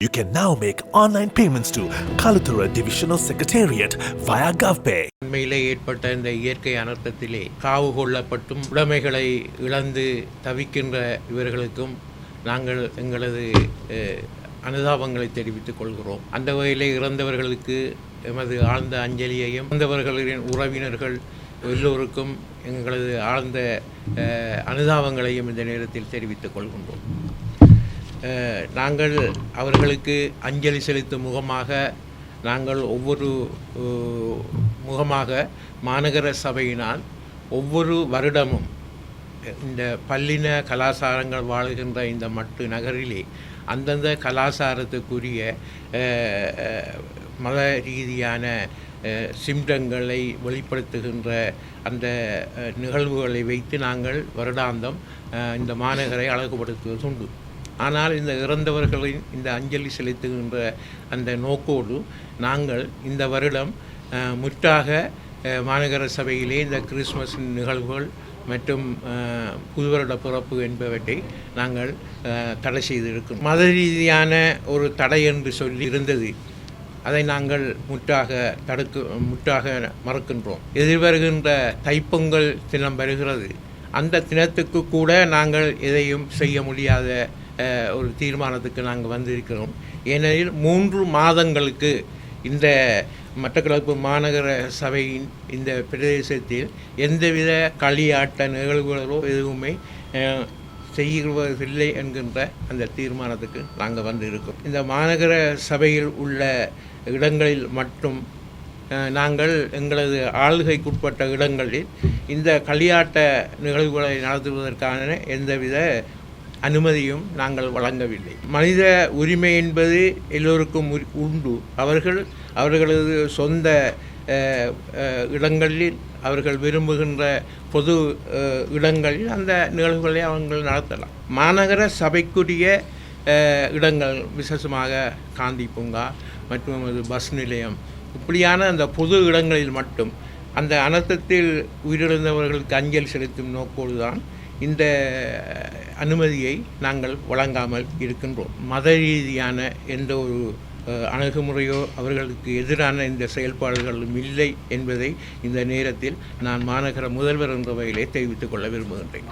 You can now make online payments to Kalathura Divisional Secretariat via GovPay. அண்மையிலே ஏற்பட்ட இந்த இயற்கை அனர்த்தத்திலே காவு கொள்ளப்பட்டும் உடைமைகளை இழந்து தவிக்கின்ற இவர்களுக்கும் நாங்கள் எங்களது அஹ், அனுதாபங்களை தெரிவித்துக் கொள்கிறோம் அந்த வகையிலே இறந்தவர்களுக்கு எமது ஆழ்ந்த அஞ்சலியையும் இறந்தவர்களின் உறவினர்கள் எல்லோருக்கும் எங்களது ஆழ்ந்த அஹ், அனுதாபங்களையும் இந்த நேரத்தில் தெரிவித்துக் கொள்கின்றோம் நாங்கள் அவர்களுக்கு அஞ்சலி செலுத்தும் முகமாக நாங்கள் ஒவ்வொரு முகமாக மாநகர சபையினால் ஒவ்வொரு வருடமும் இந்த பல்லின கலாச்சாரங்கள் வாழுகின்ற இந்த மட்டு நகரிலே அந்தந்த கலாச்சாரத்துக்குரிய மத ரீதியான சிம்டங்களை வெளிப்படுத்துகின்ற அந்த நிகழ்வுகளை வைத்து நாங்கள் வருடாந்தம் இந்த மாநகரை அழகுபடுத்துவது உண்டு ஆனால் இந்த இறந்தவர்களின் இந்த அஞ்சலி செலுத்துகின்ற அந்த நோக்கோடு நாங்கள் இந்த வருடம் முற்றாக மாநகர சபையிலே இந்த கிறிஸ்மஸ் நிகழ்வுகள் மற்றும் புதுவருட புது வருட பிறப்பு என்பவற்றை நாங்கள் தடை செய்திருக்கிறோம். மத ரீதியான ஒரு தடை என்று சொல்லி இருந்தது. அதை நாங்கள் முற்றாக தடுக்க முற்றாக மறக்கின்றோம். எதிர்வருகின்ற தைப்பொங்கல் தினம் வருகிறது. அந்த தினத்துக்கு கூட நாங்கள் எதையும் செய்ய முடியாத ஒரு தீர்மானத்துக்கு நாங்கள் வந்திருக்கிறோம். ஏனெனில் மூன்று மாதங்களுக்கு இந்த மட்டக்களப்பு மாநகர சபையின் இந்த பிரதேசத்தில் எந்தவித களியாட்ட நிகழ்வுகளோ எதுவுமே அஹ், செய்வதில்லை என்கின்ற அந்த தீர்மானத்துக்கு நாங்கள் வந்து இருக்கோம் இந்த மாநகர சபையில் உள்ள இடங்களில் மட்டும் நாங்கள் எங்களது ஆளுகைக்குட்பட்ட இடங்களில் இந்த களியாட்ட நிகழ்வுகளை நடத்துவதற்கான எந்தவித அனுமதியும் நாங்கள் வழங்கவில்லை. மனித உரிமை என்பது எல்லோருக்கும் உண்டு. அவர்கள் அவர்களது சொந்த இடங்களில் அவர்கள் விரும்புகின்ற பொது இடங்களில் அந்த நிகழ்வுகளை அவங்கள் நடத்தலாம். மாநகர சபைக்குரிய இடங்கள் விசேஷமாக காந்தி பூங்கா மற்றும் அது பஸ் நிலையம் இப்படியான அந்த பொது இடங்களில் மட்டும் அந்த அனர்த்தத்தில் உயிரிழந்தவர்களுக்கு அஞ்சல் செலுத்தும் நோக்கோடு தான் இந்த அனுமதியை நாங்கள் வழங்காமல் இருக்கின்றோம். மத ரீதியான எந்த ஒரு அணுகுமுறையோ அவர்களுக்கு எதிரான இந்த செயல்பாடுகளும் இல்லை என்பதை இந்த நேரத்தில் நான் மாநகர முதல்வர் என்ற வகையிலே தெரிவித்துக் கொள்ள விரும்புகின்றேன்.